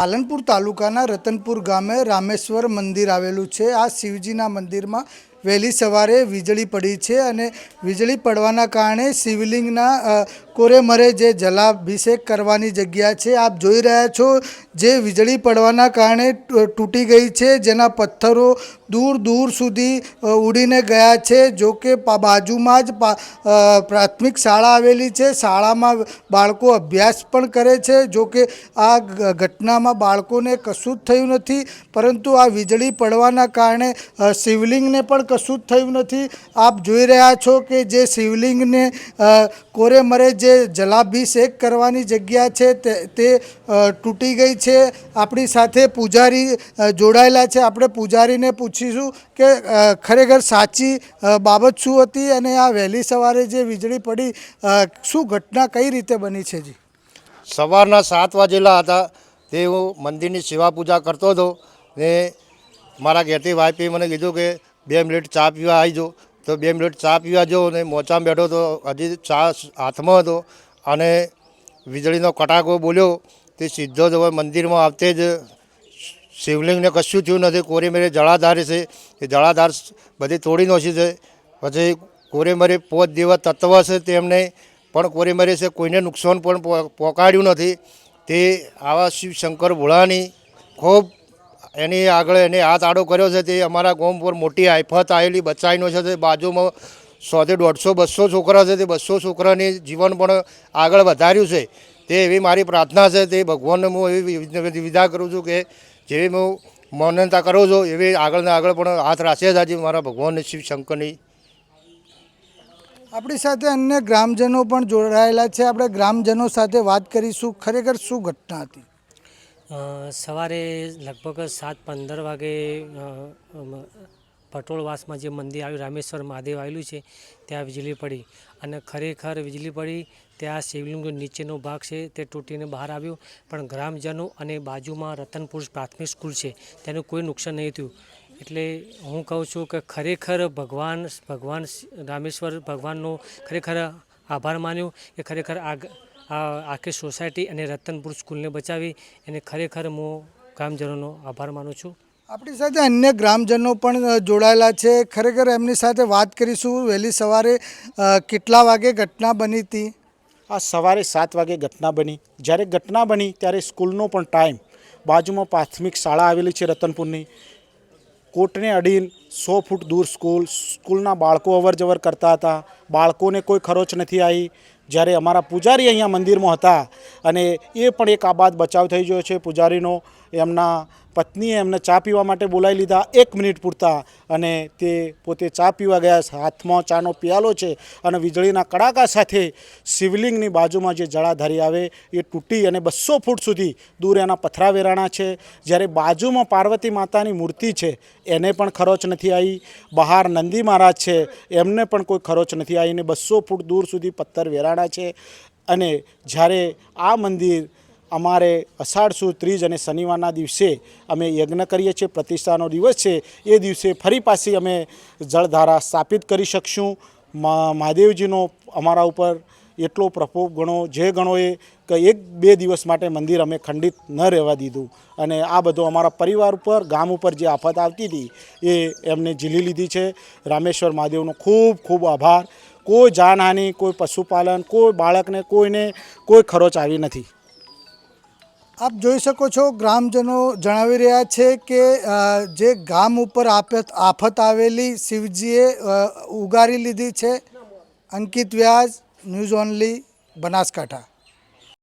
પાલનપુર તાલુકાના રતનપુર ગામે રામેશ્વર મંદિર આવેલું છે. આ શિવજીના મંદિરમાં વહેલી સવારે વીજળી પડી છે અને વીજળી પડવાના કારણે શિવલિંગના કોરેમરે જે જલાભિષેક કરવાની જગ્યા છે, આપ જોઈ રહ્યા છો જે વીજળી પડવાના કારણે તૂટી ગઈ છે, જેના પથ્થરો દૂર દૂર સુધી ઉડીને ગયા છે, જો કે બાજુમાં જ પ્રાથમિક શાળા આવેલી છે, શાળામાં બાળકો અભ્યાસ પણ કરે છે, જો કે આ ઘટનામાં બાળકોને કશું જ થયું નથી, પરંતુ આ વીજળી પડવાના કારણે શિવલિંગને પણ કશું જ થયું નથી. આપ જોઈ રહ્યા છો કે જે શિવલિંગને કોરેમરે કોરે મરે જે જલાભિષેક કરવાની જગ્યા છે તે તે તૂટી ગઈ છે. આપણી સાથે પૂજારી જોડાયેલા છે. આપણે પૂજારીને પૂછીશું કે ખરેખર સાચી બાબત શું હતી અને આ વહેલી સવારે જે વીજળી પડી શું ઘટના કઈ રીતે બની છે જી? સવારના સાત વાગેલા હતા. તે હું મંદિરની સેવા પૂજા કરતો હતો ને મારા ઘેરથી વાઈફે મને કીધું કે બે મિનિટ ચા પીવા આવી જાઓ તો બે મિનિટ ચા પીવા જો ને મોચામાં બેઠો તો હજી ચા હાથમાં હતો અને વીજળીનો કટાકો બોલ્યો તે સીધો જ હવે મંદિરમાં આવતે જ શિવલિંગને કશું થયું નથી. કોરેમેરે જળાધાર છે. એ જળાધાર બધી તોડી નાખી છે. પછી કોરેમરે પોત દેવા તત્વ છે તેમને. પણ કોરેમરે છે કોઈને નુકસાન પણ પહોંચાડ્યું નથી. તે આવા શિવ શંકર ભોળાની ખૂબ એની આગળ એને હાથ આડો કર્યો છે તે અમારા ગામ પર મોટી આફત આવેલી બચાવીનો છે તે બાજુમાં સોથી દોઢસો, બસો છોકરા છે તે બસો છોકરાની જીવન પણ આગળ વધાર્યું છે. તે એવી મારી પ્રાર્થના છે તે ભગવાનને હું એવી વિદા કરું છું કે જેવી હું માન્યતા કરું છું, એવી આગળને આગળ પણ હાથ રાખે છે આજે મારા ભગવાન શિવ શંકરની. આપણી સાથે અન્ય ગ્રામજનો પણ જોડાયેલા છે. આપણે ગ્રામજનો સાથે વાત કરીશું. ખરેખર શું ઘટના હતી? સવારે લગભગ સાત પંદર વાગે પટોળવાસમાં જે મંદિર આવ્યું, રામેશ્વર મહાદેવ આવેલું છે, ત્યાં વીજળી પડી. અને ખરેખર વીજળી પડી, ત્યાં શિવલિંગ નીચેનો ભાગ છે, તે તૂટીને બહાર આવ્યો. પણ ગ્રામજનો અને બાજુમાં રતનપુર પ્રાથમિક સ્કૂલ છે, તેનું કોઈ નુકસાન નહીં થયું. એટલે હું કહું છું કે ખરેખર ભગવાન ભગવાન રામેશ્વર ભગવાનનો ખરેખર આભાર માન્યો કે ખરેખર આ ગ- આ આખી સોસાયટી અને રતનપુર સ્કૂલને બચાવી એને ખરેખર હું ગ્રામજનોનો આભાર માનું છું. આપણી સાથે અન્ય ગ્રામજનો પણ જોડાયેલા છે. ખરેખર એમની સાથે વાત કરીશું. વહેલી સવારે કેટલા વાગે ઘટના બની હતી? આ સવારે સાત વાગે ઘટના બની. જ્યારે ઘટના બની ત્યારે સ્કૂલનો પણ ટાઈમ. બાજુમાં પ્રાથમિક શાળા આવેલી છે રતનપુરની. કોટને અડીન સો ફૂટ દૂર સ્કૂલ. સ્કૂલના બાળકો અવર જવર કરતા હતા. બાળકોને કોઈ ખરોચ નથી આવી. જ્યારે અમારા પૂજારી અહીંયા મંદિરમાં હતા અને એ પણ એક આબાદ બચાવ થઈ ગયો છે પૂજારીનો, એમના પત્નીએ એમને ચા પીવા માટે બોલાવી લીધા એક મિનિટ પૂરતા અને તે પોતે ચા પીવા ગયા. હાથમાં ચાનો પિયાલો છે અને વીજળીના કડાકા સાથે શિવલિંગની બાજુમાં જે જળાધારી આવે એ તૂટી અને બસો ફૂટ સુધી દૂર એના પથરા વેરાણા છે. જ્યારે બાજુમાં પાર્વતી માતાની મૂર્તિ છે, એને પણ ખરોચ નથી આવી. બહાર નંદી મહારાજ છે, એમને પણ કોઈ ખરોચ નથી આવી ને બસો ફૂટ દૂર સુધી પથ્થર વેરાણા છે. અને જ્યારે આ મંદિર અમારે અષાઢ સુદ ત્રીજ અને શનિવારના દિવસે અમે યજ્ઞ કરીએ છીએ, પ્રતિષ્ઠાનો દિવસ છે, એ દિવસે ફરી પાછી અમે જળધારા સ્થાપિત કરી શકશું. મહાદેવજીનો અમારા ઉપર એટલો પ્રકોપ ગણો, જે ગણો એ કે એક બે દિવસ માટે મંદિર અમે ખંડિત ન રહેવા દીધું. અને આ બધો અમારા પરિવાર ઉપર, ગામ ઉપર જે આફત આવતી હતી, એ એમને ઝીલી લીધી છે. રામેશ્વર મહાદેવનો ખૂબ ખૂબ આભાર. કોઈ જાનહાનિ, કોઈ પશુપાલન, કોઈ બાળકને કોઈને કોઈ ખરોચ આવી નથી. આપ જોઈ શકો છો, ગ્રામજનો જણાવી રહ્યા છે કે જે ગામ ઉપર આફત આફત આવેલી શિવજીએ ઉગારી લીધી છે, અંકિત વ્યાસ, ન્યૂઝ ઓનલી બનાસકાંઠા.